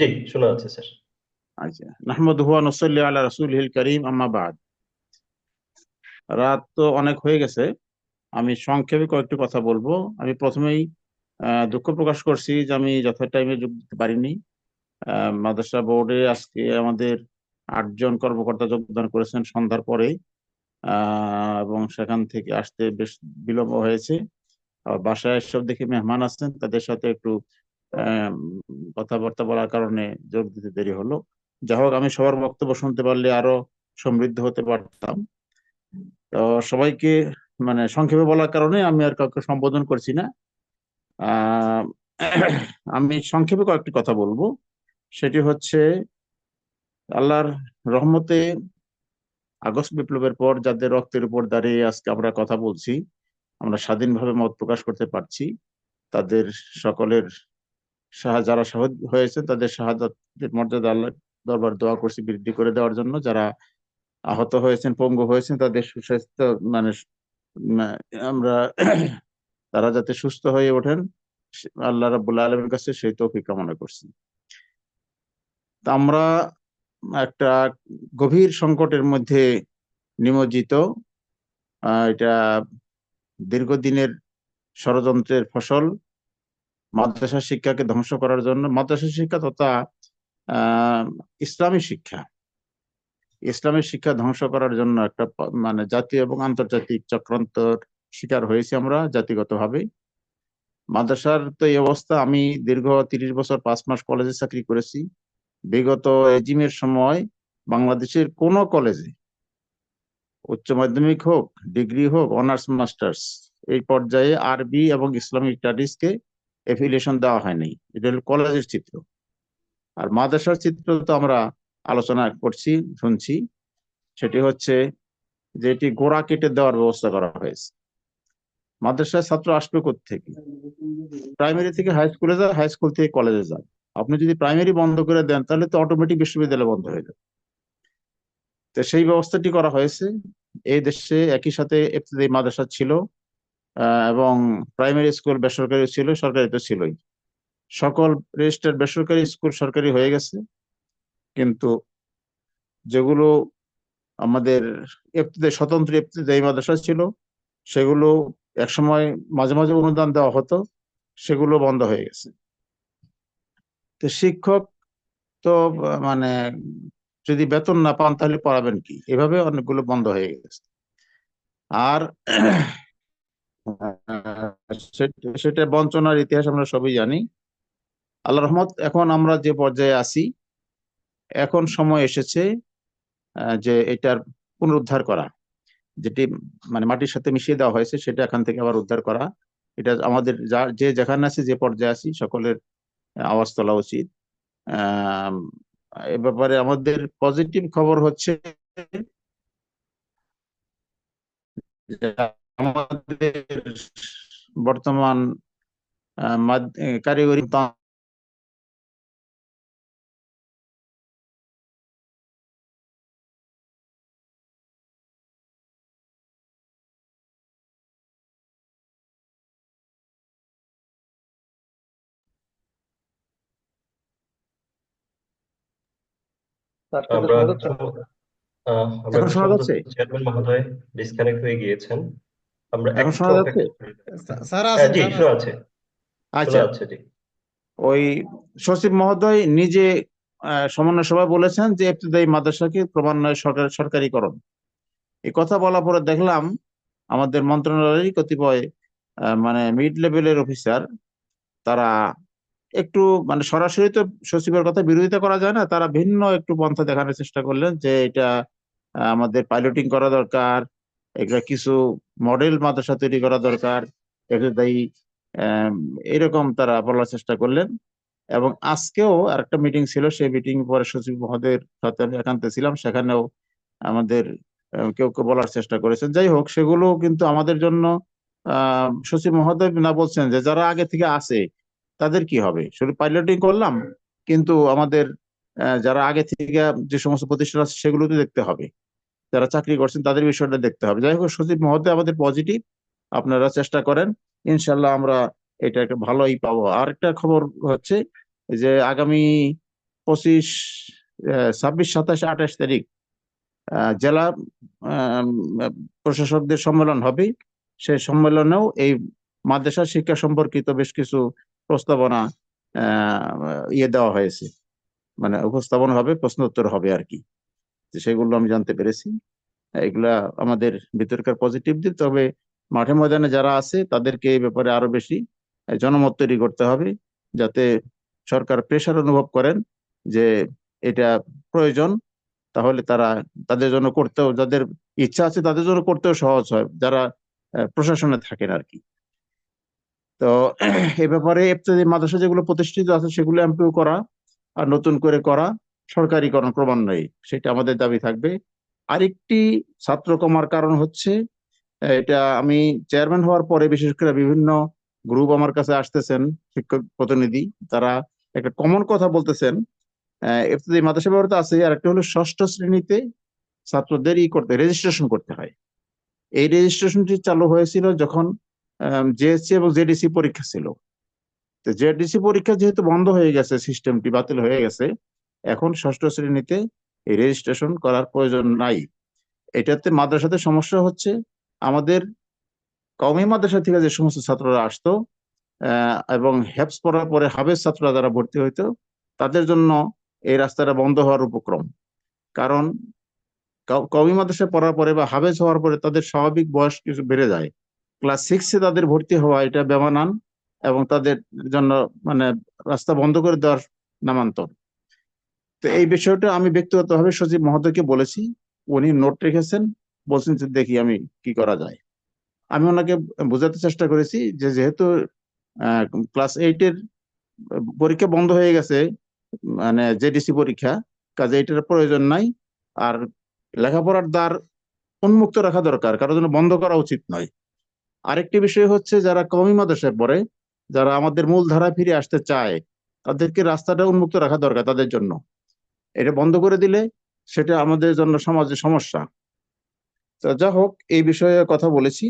জি, শোনা যাচ্ছে, স্যার। আচ্ছা আলা রাত তো অনেক হয়ে গেছে। আমি সংক্ষেপে কয়েকটি কথা বলব। আমি প্রথমেই দুঃখ প্রকাশ করছি যে আমি যথাযথ টাইমে যোগ দিতে পারিনি। মাদ্রাসা বোর্ডে আজকে আমাদের আটজন কর্মকর্তা যোগদান করেছেন সন্ধ্যার পরে। এবং সেখান থেকে আসতে বেশ বিলম্ব হয়েছে। বাসায় সব দেখে মেহমান আছেন, তাদের সাথে একটু কথাবার্তা বলার কারণে যোগ দিতে দেরি হলো। যাই হোক, আমি সবার বক্তব্য শুনতে পারলে আরও সমৃদ্ধ হতে পারতাম। তো সবাইকে মানে সংক্ষেপে বলার কারণে আমি আর কাউকে সম্বোধন করছি না। আমি সংক্ষেপে কয়েকটি কথা বলব। সেটি হচ্ছে, আল্লাহর রহমতে আগস্ট বিপ্লবের পর যাদের রক্তের উপর দাঁড়িয়ে আজকে আমরা কথা বলছি, আমরা স্বাধীনভাবে মত প্রকাশ করতে পারছি। তাদের সকলের যারা শহীদ হয়েছেন, তাদের শাহাদাতের মর্যাদা আল্লাহ দরবার দোয়া করছি বৃদ্ধি করে দেওয়ার জন্য। যারা আহত হয়েছেন, পঙ্গু হয়েছেন, তাদের সুস্বাস্থ্য মানে আমরা তারা যাতে সুস্থ হয়ে ওঠেন আল্লাহ রাবুল আলমের কাছে সেই তৌফিক কামনা করছি। আমরা একটা গভীর সংকটের মধ্যে নিমজ্জিত। এটা দীর্ঘদিনের ষড়যন্ত্রের ফসল। মাদ্রাসা শিক্ষাকে ধ্বংস করার জন্য, মাদ্রাসা শিক্ষা তথা ইসলামী শিক্ষা। ইসলামী শিক্ষা ধ্বংস করার জন্য একটা মানে জাতীয় এবং আন্তর্জাতিক চক্রান্তর শিকার হয়েছি আমরা জাতিগতভাবে মাদ্রাসার তো এই অবস্থা, আমি দীর্ঘ তিরিশ বছর পাঁচ মাস কলেজে চাকরি করেছি। বিগত রেজিমের সময় বাংলাদেশের কোন কলেজে, উচ্চ মাধ্যমিক হোক, ডিগ্রি হোক, অনার্স, মাস্টার্স, এই পর্যায়ে আরবি এবং ইসলামিক স্টাডিজ এফিলিয়েশন দেওয়া হয়নি। এটা হলো কলেজের চিত্র। আর মাদ্রাসার চিত্র তো আমরা আলোচনা করছি, শুনছি। সেটি হচ্ছে যে এটি গোড়া কেটে দেওয়ার ব্যবস্থা করা হয়েছে। মাদ্রাসায় ছাত্র আসবে থেকে প্রাইমারি থেকে হাই স্কুলে যায় হাই স্কুল থেকে কলেজে যায়। আপনি যদি প্রাইমারি বন্ধ করে দেন, তাহলে তো অটোমেটিক বিশ্ববিদ্যালয় বন্ধ হয়ে যাবে। তো সেই ব্যবস্থাটি করা হয়েছে। এই দেশে একই সাথে মাদ্রাসা ছিল। এবং প্রাইমারি স্কুল বেসরকারি ছিল, সরকারি তো ছিলই। সকল রেজিস্টার্ড বেসরকারি স্কুল সরকারি হয়ে গেছে, কিন্তু যেগুলো আমাদের স্বতন্ত্র ইবতদায়ী মাদ্রাসা ছিল, সেগুলো একসময় মাঝে মাঝে অনুদান দেওয়া হতো, সেগুলো বন্ধ হয়ে গেছে। তো শিক্ষক তো মানে যদি বেতন না পান তাহলে পড়াবেন কি? এভাবে অনেকগুলো বন্ধ হয়ে গেছে। আর সেট- বঞ্চনার ইতিহাস আমরা সবই জানি। আল্লাহ রহমত, এখন আমরা যে পর্যায়ে আছি, এখন সময় এসেছে যে এটার পুনরুদ্ধার করা। যেটি মানে মাটির সাথে মিশিয়ে দেওয়া হয়েছে, সেটা এখান থেকে আবার উদ্ধার করা। এটা আমাদের যা, যে যেখানে আছে, যে পর্যায়ে আছি, সকলের আওয়াজ তোলা উচিত। এ ব্যাপারে আমাদের পজিটিভ খবর হচ্ছে আমাদের বর্তমান কারিগরি আমরা এখন শোনা যাচ্ছে? চেয়ারম্যান মহোদয় ডিসকানেক্ট হয়ে গিয়েছেন। আমরা এখন শোনা যাচ্ছে। স্যার হ্যাঁ আছেন জি শোনা আছে শোনা আচ্ছা জি। ওই সচিব মহোদয় নিজে সমন্বয় সভায় বলেছেন যে ইবতদায়ী মাদ্রাসাকে ক্রমান্বয়ে সরকার সরকারিকরণ। এই কথা বলার পরে দেখলাম আমাদের মন্ত্রণালয়েরই কতিপয় মানে মিড লেভেলের অফিসার তারা একটু মানে সরাসরি তো সচিবের কথা বিরোধিতা করা যায় না তারা ভিন্ন একটু পন্থা দেখানোর চেষ্টা করলেন যে এটা আমাদের পাইলটিং করা দরকার এটা কিছু মডেল মাদ্রাসা তৈরি করা দরকার। একদায়ী এরকম তারা বলার চেষ্টা করলেন। এবং আজকেও আরেকটা মিটিং ছিল, সেই মিটিং পরে সচিব মহোদয়ের সাথে আমি একান্তে ছিলাম। সেখানেও আমাদের কেউ কেউ বলার চেষ্টা করেছেন। যাই হোক, সেগুলো কিন্তু আমাদের জন্য সচিব মহোদয় না বলছেন যে যারা আগে থেকে আছে, তাদের কি হবে? শুধু পাইলটিং করলাম, কিন্তু আমাদের যারা আগে থেকে যে সমস্ত প্রতিষ্ঠান আছে সেগুলো তো দেখতে হবে। যারা চাকরি করছেন তাদের বিষয়টা দেখতে হবে। যাই হোক সচিব মহোদয়, আমাদের পজিটিভ আপনারা চেষ্টা করেন। ইনশাল্লাহ আমরা এটা একটা ভালোই পাবো। আর একটা খবর হচ্ছে যে আগামী পঁচিশ ছাব্বিশ, সাতাশ, আঠাশ তারিখ জেলা প্রশাসকদের সম্মেলন হবে। সেই সম্মেলনেও এই মাদ্রাসা শিক্ষা সম্পর্কিত বেশ কিছু প্রস্তাবনা ইয়ে দেওয়া হয়েছে। মানে উপস্থাপন হবে প্রশ্ন উত্তর হবে আর কি। সেগুলো আমি জানতে পেরেছি। এগুলা আমাদের ভিতরকার পজিটিভ দিক, তবে মাঠে ময়দানে যারা আছে, তাদেরকে এই ব্যাপারে আরও বেশি জনমত তৈরি করতে হবে, যাতে সরকার প্রেশার অনুভব করেন যে এটা প্রয়োজন, তাহলে তারা তাদের জন্য করতেও, যাদের ইচ্ছা আছে তাদের জন্য করতেও সহজ হয়, যারা প্রশাসনে থাকেন আর কি তো এ ব্যাপারে মাদ্রাসা যেগুলো প্রতিষ্ঠিত আছে, সেগুলো এমপিও করা, আর নতুন করে করা সরকারিকরণ ক্রমান্বয়ে সেটা আমাদের দাবি থাকবে। আরেকটি ছাত্র কমার কারণ হচ্ছে এটা আমি চেয়ারম্যান হওয়ার পরে বিশেষ করে বিভিন্ন গ্রুপ আমার কাছে আসতেছেন শিক্ষক প্রতিনিধি তারা একটা কমন কথা বলতেছেন আহ, মাদ্রাসা ব্যবস্থা আছে আর একটা হলো ষষ্ঠ শ্রেণীতে ছাত্রদের ই করতে রেজিস্ট্রেশন করতে হয়। এই রেজিস্ট্রেশনটি চালু হয়েছিল যখন জেএসসি এবং জেডিসি পরীক্ষা ছিল। তো জেডিসি পরীক্ষা যেহেতু বন্ধ হয়ে গেছে সিস্টেমটি বাতিল হয়ে গেছে এখন ষষ্ঠ শ্রেণীতে এই রেজিস্ট্রেশন করার প্রয়োজন নাই। এটাতে মাদ্রাসাতে সমস্যা হচ্ছে, আমাদের কওমি মাদ্রাসা থেকে যে সমস্ত ছাত্ররা আসতো এবং হেফস পড়ার পরে হাবেজ ছাত্ররা যারা ভর্তি হইতো, তাদের জন্য এই রাস্তাটা বন্ধ হওয়ার উপক্রম। কারণ ক- কওমি মাদ্রাসায় পড়ার পরে বা হাবেজ হওয়ার পরে তাদের স্বাভাবিক বয়স কিছু বেড়ে যায়। ক্লাস সিক্সে তাদের ভর্তি হওয়া এটা বেমানান এবং তাদের জন্য মানে রাস্তা বন্ধ করে দেওয়ার নামান্তর। তো এই বিষয়টা আমি ব্যক্তিগতভাবে সচিব মহোদয়কে বলেছি, উনি নোট রেখেছেন, বলছেন যে দেখি আমি কি করা যায়। আমি ওনাকে বোঝাতে চেষ্টা করেছি যে যেহেতু ক্লাস এইটের পরীক্ষা বন্ধ হয়ে গেছে মানে জেডিসি পরীক্ষা কাজে এটার প্রয়োজন নাই, আর লেখাপড়ার দ্বার উন্মুক্ত রাখা দরকার, কারোর জন্য বন্ধ করা উচিত নয়। আরেকটি বিষয় হচ্ছে যারা কমি মাদ্রাসায় পড়ে, যারা আমাদের মূল ধারা ফিরে আসতে চায়, তাদেরকে রাস্তাটা উন্মুক্ত রাখা দরকার তাদের জন্য। এটা বন্ধ করে দিলে সেটা আমাদের জন্য সমাজে সমস্যা। তো যা হোক, এই বিষয়ে কথা বলেছি।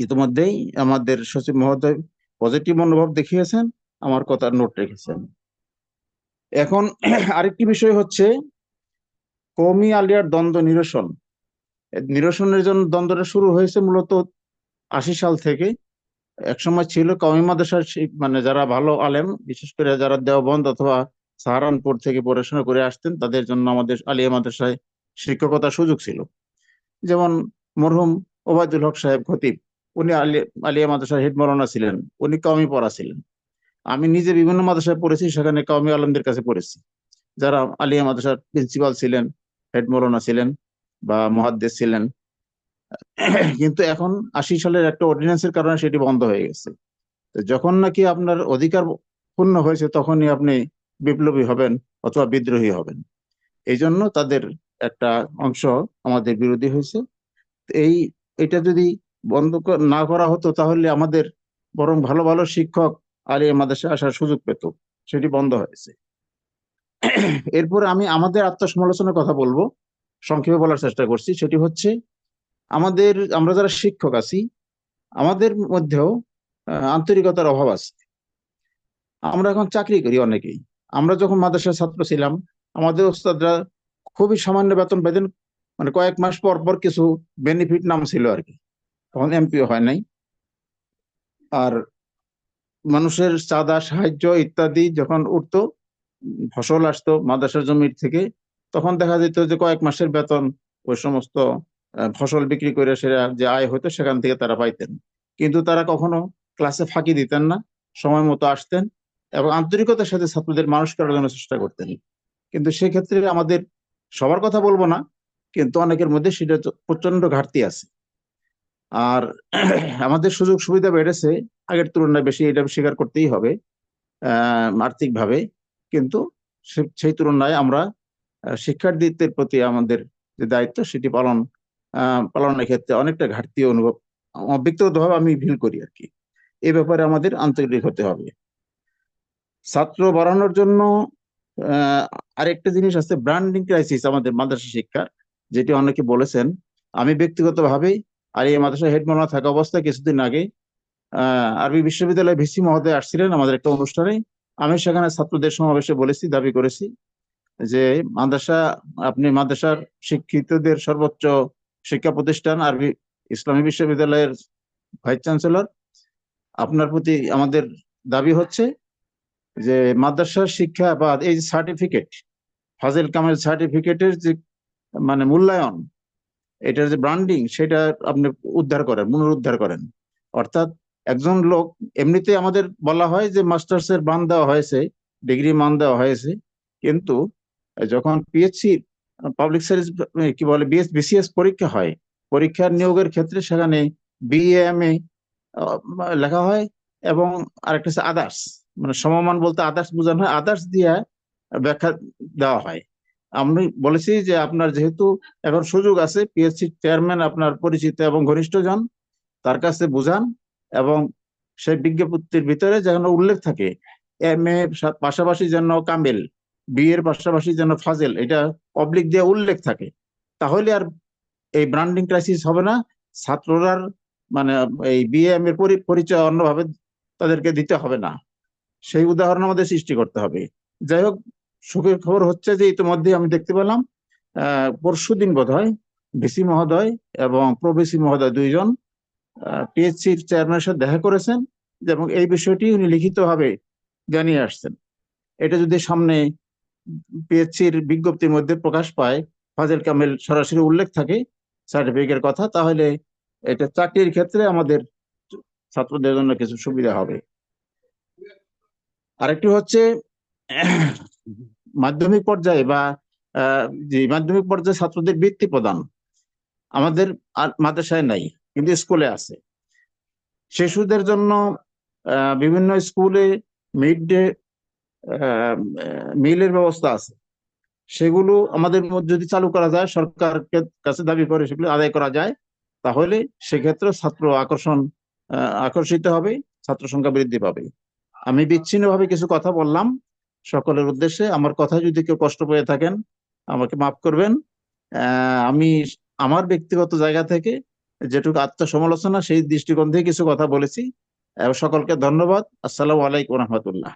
ইতিমধ্যেই আমাদের সচিব মহোদয় পজিটিভ মনোভাব দেখিয়েছেন, আমার কথার নোট রেখেছেন। এখন আরেকটি বিষয় হচ্ছে, কওমি আলিয়ার দ্বন্দ্ব নিরসন। নিরসনের জন্য দ্বন্দ্বটা শুরু হয়েছে মূলত আশি সাল থেকে। একসময় ছিল কওমি মাদ্রাসার মানে যারা ভালো আলেম, বিশেষ করে যারা দেওবন্দ অথবা সাহারানপুর থেকে পড়াশোনা করে আসতেন, তাদের জন্য আমাদের আলিয়া মাদ্রাসায় শিক্ষকতার সুযোগ ছিল। যেমন মরহুম ওবায়দুল হক সাহেব খতিব, উনি আলি- আলিয়া মাদ্রাসার হেড মৌলানা ছিলেন, উনি কওমি পড়া ছিলেন। আমি নিজে বিভিন্ন মাদ্রাসায় পড়েছি, সেখানে কওমি আলমদের কাছে পড়েছি। যারা আলিয়া মাদ্রাসার প্রিন্সিপাল ছিলেন, হেড মৌলানা ছিলেন বা মহাদ্দেশ ছিলেন। কিন্তু এখন আশি সালের একটা অর্ডিন্যান্সের কারণে সেটি বন্ধ হয়ে গেছে। যখন নাকি আপনার অধিকার পূর্ণ হয়েছে, তখনই আপনি বিপ্লবী হবেন অথবা বিদ্রোহী হবেন। এই জন্য তাদের একটা অংশ আমাদের বিরোধী হয়েছে। এই, এটা যদি বন্ধ না করা হতো তাহলে আমাদের বরং ভালো ভালো শিক্ষক আর মাদ্রাসায় আসার সুযোগ পেত, সেটি বন্ধ হয়েছে। এরপরে আমি আমাদের আত্মসমালোচনার কথা বলব, সংক্ষেপে বলার চেষ্টা করছি। সেটি হচ্ছে, আমাদের, আমরা যারা শিক্ষক আছি, আমাদের মধ্যেও আন্তরিকতার অভাব আছে। আমরা এখন চাকরি করি অনেকেই। আমরা যখন মাদ্রাসার ছাত্র ছিলাম, আমাদের ওস্তাদরা খুবই সামান্য বেতন পেতেন মানে কয়েক মাস পর পর কিছু বেনিফিট নাম ছিল আর কি। তখন এমপিও হয় নাই। আর মানুষের চাঁদা, সাহায্য ইত্যাদি যখন উঠতো, ফসল আসতো মাদ্রাসার জমির থেকে, তখন দেখা যেত যে কয়েক মাসের বেতন ওই সমস্ত ফসল বিক্রি করে সেটা যে আয় হতো সেখান থেকে তারা পাইতেন। কিন্তু তারা কখনো ক্লাসে ফাঁকি দিতেন না, সময় মতো আসতেন। এবং আন্তরিকতার সাথে ছাত্রদের মানুষ করার জন্য চেষ্টা করতেন। কিন্তু সেক্ষেত্রে আমাদের সবার কথা বলব না, কিন্তু অনেকের মধ্যে সেটা প্রচণ্ড ঘাটতি আছে। আর আমাদের সুযোগ সুবিধা বেড়েছে, আগের তুলনায় বেশি এটা স্বীকার করতেই হবে আর্থিকভাবে। কিন্তু সেই তুলনায় আমরা শিক্ষার্থীদের প্রতি আমাদের যে দায়িত্ব সেটি পালন পালনের ক্ষেত্রে অনেকটা ঘাটতি অনুভব ব্যক্তিগতভাবে আমি ফিল করি আর কি। এ ব্যাপারে আমাদের আন্তরিক হতে হবে। ছাত্র বাড়ানোর জন্য আরেকটা জিনিস আছে ব্র্যান্ডিং ক্রাইসিস আমাদের মাদ্রাসা শিক্ষার, যেটি অনেকে বলেছেন। আমি ব্যক্তিগতভাবে আর এই মাদ্রাসা হেড মাওলানা থাকা অবস্থায় কিছুদিন আগে আরবি বিশ্ববিদ্যালয়ে ভিসি মহোদয় আসছিলেন আমাদের একটা অনুষ্ঠানে। আমি সেখানে ছাত্রদের সমাবেশে বলেছি, দাবি করেছি যে মাদ্রাসা, আপনি মাদ্রাসার শিক্ষিতদের সর্বোচ্চ শিক্ষা প্রতিষ্ঠান আরবি ইসলামী বিশ্ববিদ্যালয়ের ভাইস চ্যান্সেলর, আপনার প্রতি আমাদের দাবি হচ্ছে যে মাদ্রাসার শিক্ষা বা এই যে সার্টিফিকেট ফাজিল কামেল সার্টিফিকেটের যে মানে মূল্যায়ন, এটার যে ব্র্যান্ডিং সেটা আপনি উদ্ধার করেন, পুনরুদ্ধার করেন। অর্থাৎ একজন লোক, এমনিতে আমাদের বলা হয় যে মাস্টার্স এর মান দেওয়া হয়েছে, ডিগ্রি মান দেওয়া হয়েছে, কিন্তু যখন পিএইচসি পাবলিক সার্ভিস কি বলে বিএস বিসিএস পরীক্ষা হয়, পরীক্ষার নিয়োগের ক্ষেত্রে সেখানে বিএমএ লেখা হয় এবং আরেকটা হচ্ছে আদার্স মানে সমমান বলতে আদার্স বোঝানো হয়, আদার্স দিয়ে ব্যাখ্যা দেওয়া হয়। আমি বলেছি যে আপনার যেহেতু এখন সুযোগ আছে পিএসসি চেয়ারম্যান আপনার পরিচিত এবং ঘনিষ্ঠজন, তার কাছে বুঝান এবং সেই বিজ্ঞপ্তির ভিতরে যেন উল্লেখ থাকে এম এ পাশাপাশি যেন কামেল বি এর পাশাপাশি যেন ফাজেল, এটা পাবলিক দিয়ে উল্লেখ থাকে। তাহলে আর এই ব্র্যান্ডিং ক্রাইসিস হবে না ছাত্ররা মানে এই বিএম এর পরি- পরিচয় অন্যভাবে তাদেরকে দিতে হবে না। সেই উদাহরণ আমাদের সৃষ্টি করতে হবে। যাই হোক, সুখের খবর হচ্ছে যে ইতিমধ্যে আমি দেখতে পেলাম পরশু দিন বোধ হয় ভিসি মহোদয় এবং প্রভিসি মহোদয় দুইজন পিএইচসির চেয়ারম্যানের সাথে দেখা করেছেন এবং এই বিষয়টি উনি লিখিতভাবে জানিয়ে আসছেন। এটা যদি সামনে পিএইচসির বিজ্ঞপ্তির মধ্যে প্রকাশ পায়, ফাজেল কামেল সরাসরি উল্লেখ থাকে সার্টিফিকেটের কথা, তাহলে এটা চাকরির ক্ষেত্রে আমাদের ছাত্রদের জন্য কিছু সুবিধা হবে। আরেকটি হচ্ছে, মাধ্যমিক পর্যায়ে বা যে মাধ্যমিক পর্যায়ে ছাত্রদের বৃত্তি প্রদান। আমাদের আর মাদ্রাসায় নাই, কিন্তু স্কুলে আছে। শিশুদের জন্য বিভিন্ন স্কুলে মিড ডে মিলের ব্যবস্থা আছে। সেগুলো আমাদের মধ্যে যদি চালু করা যায়, সরকারকে কাছে দাবি করে সেগুলো আদায় করা যায়, তাহলে সেক্ষেত্রে ছাত্র আকর্ষণ আকর্ষিত হবে, ছাত্র সংখ্যা বৃদ্ধি পাবে। আমি বিচ্ছিন্নভাবে কিছু কথা বললাম সকলের উদ্দেশ্যে। আমার কথা যদি কেউ কষ্ট পেয়ে থাকেন, আমাকে মাফ করবেন। আমি আমার ব্যক্তিগত জায়গা থেকে যেটুকু আত্মসমালোচনা, সেই দৃষ্টিকোণ থেকে কিছু কথা বলেছি। সকলকে ধন্যবাদ। আসসালাম আলাইকুম রহমতুল্লাহ।